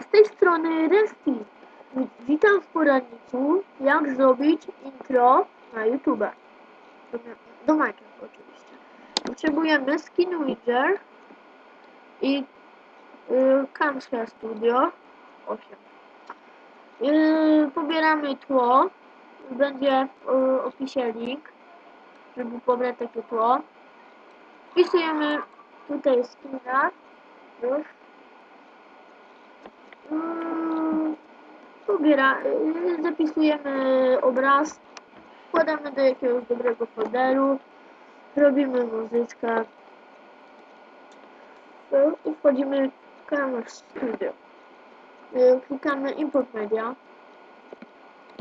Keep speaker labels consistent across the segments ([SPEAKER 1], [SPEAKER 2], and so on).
[SPEAKER 1] Z tej strony Resty. Witam w poradniku, jak zrobić intro na YouTube. Do, do Minecraft oczywiście. Potrzebujemy Skin Widger i y, Studio 8. Y, pobieramy tło. Będzie w y, opisie link, żeby pobrać takie tło. Wpisujemy tutaj skina. Już. Pobiera, y, zapisujemy obraz, wkładamy do jakiegoś dobrego folderu, robimy muzyczkę y, i wchodzimy w Studio. Y, Klikamy Import Media,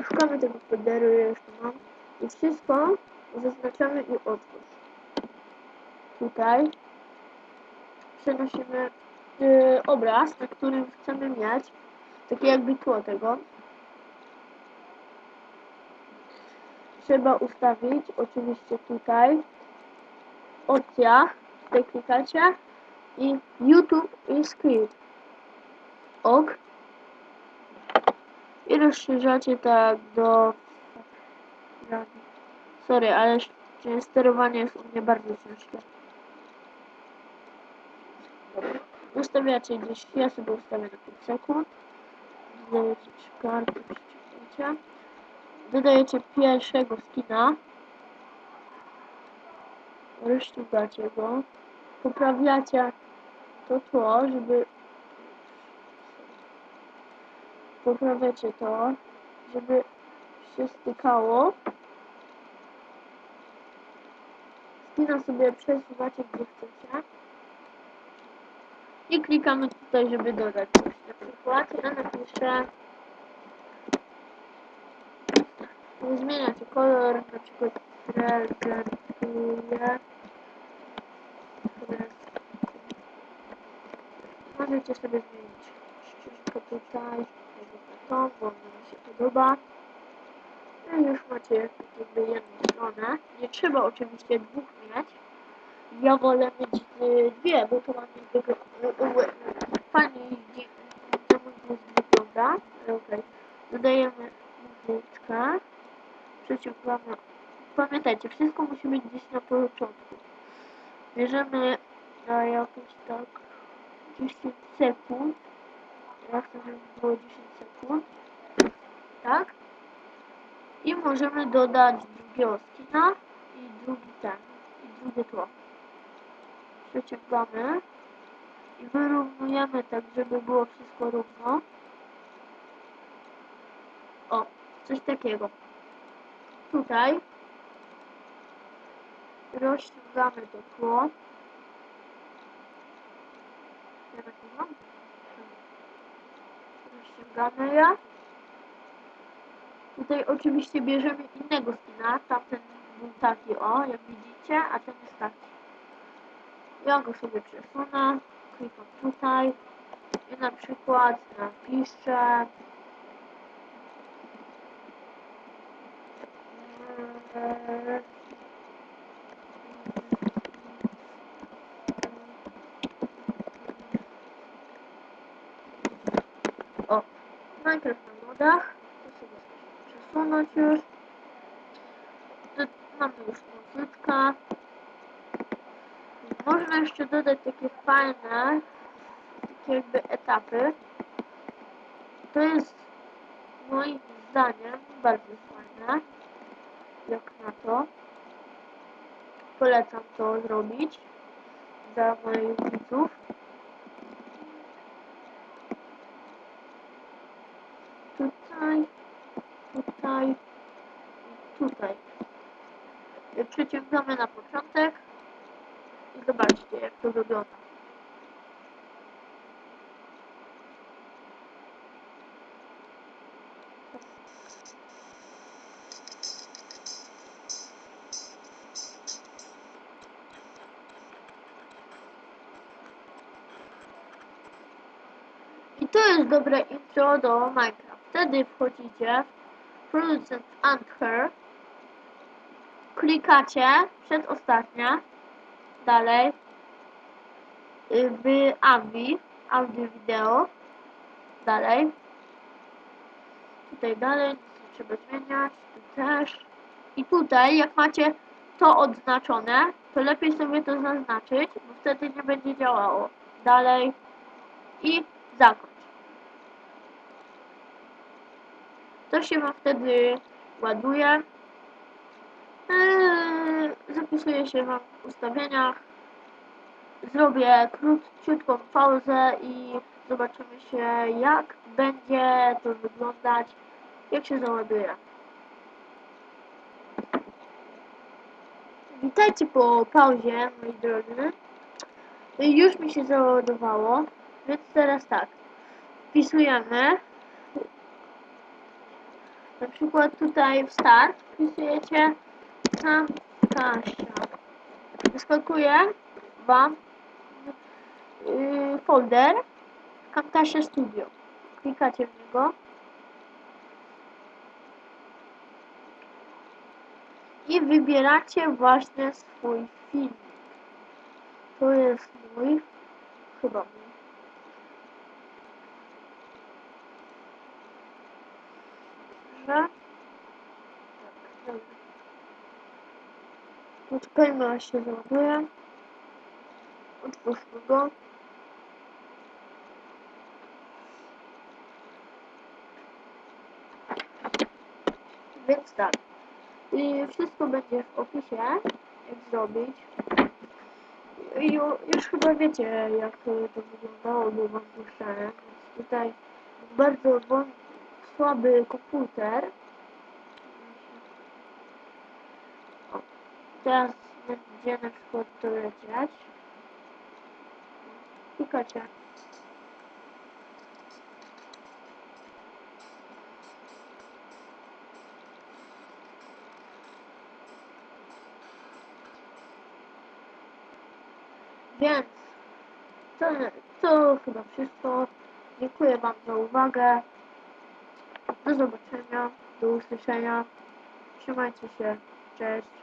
[SPEAKER 1] szukamy tego folderu, ja już mam i wszystko zaznaczamy i otwórz. Tutaj przenosimy y, obraz, na którym chcemy mieć takie jakby tło tego. Trzeba ustawić oczywiście tutaj opcja, tutaj klikacie i YouTube i script. Ok. I rozszerzacie tak do Sorry, ale sterowanie jest u mnie bardzo ciężkie. Ustawiacie gdzieś, ja sobie ustawię na 5 sekund. Dodajecie szklankę, przyciągnięcia. Dodajecie pierwszego skina. Rozciągacie go. Poprawiacie to tło, żeby poprawiacie to, żeby się stykało. Skina sobie przesuwacie gdzie chcecie. I klikamy tutaj, żeby dodać coś. Na przykład ja napiszę zmieniacie kolor, na przykład prezentuję Możecie sobie zmienić ścieżkę tutaj, to, bo mi się podoba. No i już macie jakby jedną stronę. Nie trzeba oczywiście dwóch mieć. Ja wolę mieć y, dwie, bo to ładnie wygląda. Fajnie na mój mózg wygląda. Okej. Dodajemy muzyczkę. Przeciągamy. Pamiętajcie, wszystko musi być gdzieś na początku. Bierzemy na jakieś tak 10 sekund. Ja chcę, żeby było 10 sekund. Tak. I możemy dodać drugiego skina i drugi ten. I drugie tło przeciągamy i wyrównujemy tak, żeby było wszystko równo. O, coś takiego. Tutaj rozciągamy to tło. Rozciągamy je. Tutaj oczywiście bierzemy innego skina. Tamten był taki o, jak widzicie, a ten jest taki. Ja go sobie przesunę, klikam tutaj i na przykład napiszę o, Minecraft na modach, to sobie przesunąć już. Tu mamy już muzyczkę. Można jeszcze dodać takie fajne, takie jakby etapy. To jest moim zdaniem bardzo fajne. Jak na to. Polecam to zrobić dla moich widzów. Tutaj, tutaj i tutaj. Przeciągamy na początek. I zobaczcie, jak to wygląda. I to jest dobre intro do Minecraft. Wtedy wchodzicie w Producent and Her. Klikacie przedostatnia dalej w AVI, audio wideo dalej. Tutaj dalej, trzeba zmieniać, tu też. I tutaj, jak macie to odznaczone, to lepiej sobie to zaznaczyć, bo wtedy nie będzie działało. Dalej i zakończ. To się Wam wtedy ładuje. Eee, zapisuje się Wam ustawieniach. Zrobię króciutką pauzę i zobaczymy się jak będzie to wyglądać, jak się załaduje. Witajcie po pauzie, moi drodzy. Już mi się załadowało, więc teraz tak. Wpisujemy na przykład tutaj w start wpisujecie Camtasia. Wyskakuje Wam yy, folder Camtasia Studio. Klikacie w niego. I wybieracie właśnie swój film. To jest mój, chyba mój. Poczekajmy aż się załaduje. Otwórzmy go. Więc tak. I wszystko będzie w opisie, jak zrobić. I ju- już chyba wiecie, jak to wyglądało, bo wam puszczałem. Tutaj bardzo słaby komputer. Teraz będzie na przykład to lecieć. Klikacie. Więc to, to chyba wszystko. Dziękuję Wam za uwagę. Do zobaczenia, do usłyszenia. Trzymajcie się. Cześć.